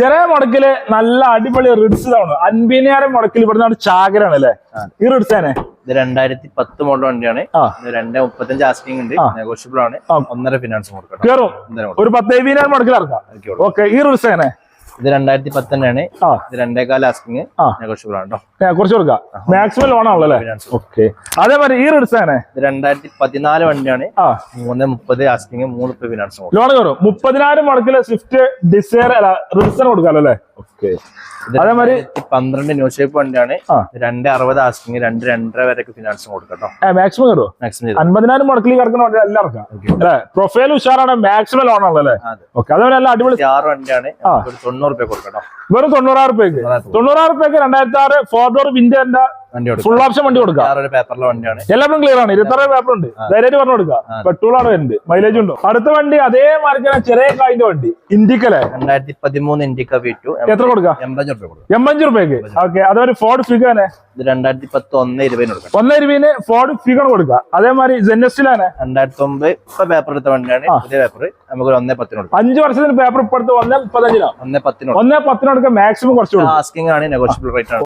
ചെറിയ മുടക്കിൽ നല്ല അടിപൊളി റിഡ്സ് ഇതാണ് അൻപതിനായിരം മുടക്കിൽ ഇവിടുന്ന് ചാകരാണ് അല്ലേ? ഈ റിഡ്സ് തന്നെ? ഇത് രണ്ടായിരത്തി പത്ത് മോഡൽ വണ്ടിയാണ്. രണ്ട് മുപ്പത്തഞ്ച് ആസ്റ്റിംഗ് ഉണ്ട്. നെഗോഷ്യബിൾ ആണ്. ഒന്നര ഫിനാൻസ് കൊടുക്കണം. കേറും. ഒരു പത്ത് എഴുപതിനായിരം മുടക്കിൽ ഇറക്കാം. ഓക്കെ ഈ റിഡ്സ് തന്നെ ഇത് രണ്ടായിരത്തി പത്ത് തന്നെയാണ് ആ. ഇത് രണ്ടേകാൽ ആസ്കിങ്. നെഗോഷ്യബിൾ ആണ് കേട്ടോ ഏ, കുറച്ച് കൊടുക്കാം. മാക്സിമം ലോൺ ആണല്ലോ ഓക്കെ അതേപോലെ ഈ റിഡ്സ് ആണ്? രണ്ടായിരത്തി പതിനാല് വണ്ടിയാണ്. ആ. മൂന്ന് മുപ്പത് ആസ്കിങ് മൂന്ന് ഫിനാൻസ് ലോൺ കയറും മുപ്പതിനായിരം മുടക്കിൽ സ്വിഫ്റ്റ് ഡിസയർ അല്ല റിഡ്സിന് കൊടുക്കാമല്ലോ അല്ലേ? അതേമാതിരി മാതിരി പന്ത്രണ്ട് ന്യൂ ഷേപ്പ് വണ്ടിയാണ്. രണ്ട് അറുപത് ആസ്കിങ് രണ്ട് രണ്ടര വരെയൊക്കെ ഫിനാൻസ് കൊടുക്കട്ടോ കേട്ടോ മാക്സിമം കിട്ടുമോ മാക്സിമം അൻപതിനായിരം മുടക്കിൽ കിടക്കുന്ന വണ്ടി എല്ലാം ഇറക്കാം. അല്ലേ? പ്രൊഫൈൽ ഉഷാറാണ് മാക്സിമം ലോൺ ആണല്ലോ ഓക്കെ അതേപോലെ നല്ല അടിപൊളി ആറ് വണ്ടിയാണ്. തൊണ്ണൂറ് രൂപ കൊടുക്കട്ടോ കേട്ടോ വെറും തൊണ്ണൂറായിരം രൂപയ്ക്ക് തൊണ്ണൂറായിരം രൂപയ്ക്ക് രണ്ടായിരത്തി ആറ് four door window full option വണ്ടി കൊടുക്കാം ആറൊരു പേപ്പറിലെ വണ്ടിയാണ്. എല്ലാവരും ക്ലിയർ ആണ്. ഇരുപത്താറ് പേപ്പർ ഉണ്ട്. ധൈര്യമായിട്ട് പറഞ്ഞു കൊടുക്കാം പെട്രോൾ ആണ് വരുന്നത്. മൈലേജ് ഉണ്ടോ? അടുത്ത വണ്ടി അതേ മാർക്കാണ് ചെറിയ കായിന്റെ വണ്ടി. ഇന്ത്യക്കല്ലെ രണ്ടായിരത്തി പതിമൂന്ന് ഇൻഡിക്ക വി ടു എത്ര കൊടുക്കാം എൺപത്തഞ്ച് രൂപ എൺപഞ്ച് റുപ്യക്ക് ഓക്കെ അതൊരു ഫോർഡ് ഫിഗാനെ ഇത് രണ്ടായിരത്തി പത്ത് ഒന്ന് ഇരുപതിന് കൊടുക്കാം ഒന്നേ ഇരുപതിന് ഫോർഡ് ഫിഗർ കൊടുക്കാം അതേമാതിരി ജെന്നസ്റ്റിലാണ് രണ്ടായിരത്തി ഒമ്പത് ഇപ്പൊ പേപ്പർ എടുത്ത വണ്ടിയാണ്. പുതിയ പേപ്പർ നമുക്ക് ഒന്നേ പത്തിന് കൊടുക്കാം. അഞ്ച് വർഷത്തിന് പേപ്പർ ഇപ്പൊ എടുത്ത് ഒന്നേ പതിനഞ്ചിനോ? ഒന്നേ പത്തിന് ഒന്നേ പത്തിനൊടുക്ക മാക്സിമം കുറച്ച് ആസ്കിംഗ് ആണ് നെഗോഷ്യബിൾ റേറ്റ് ആണ്.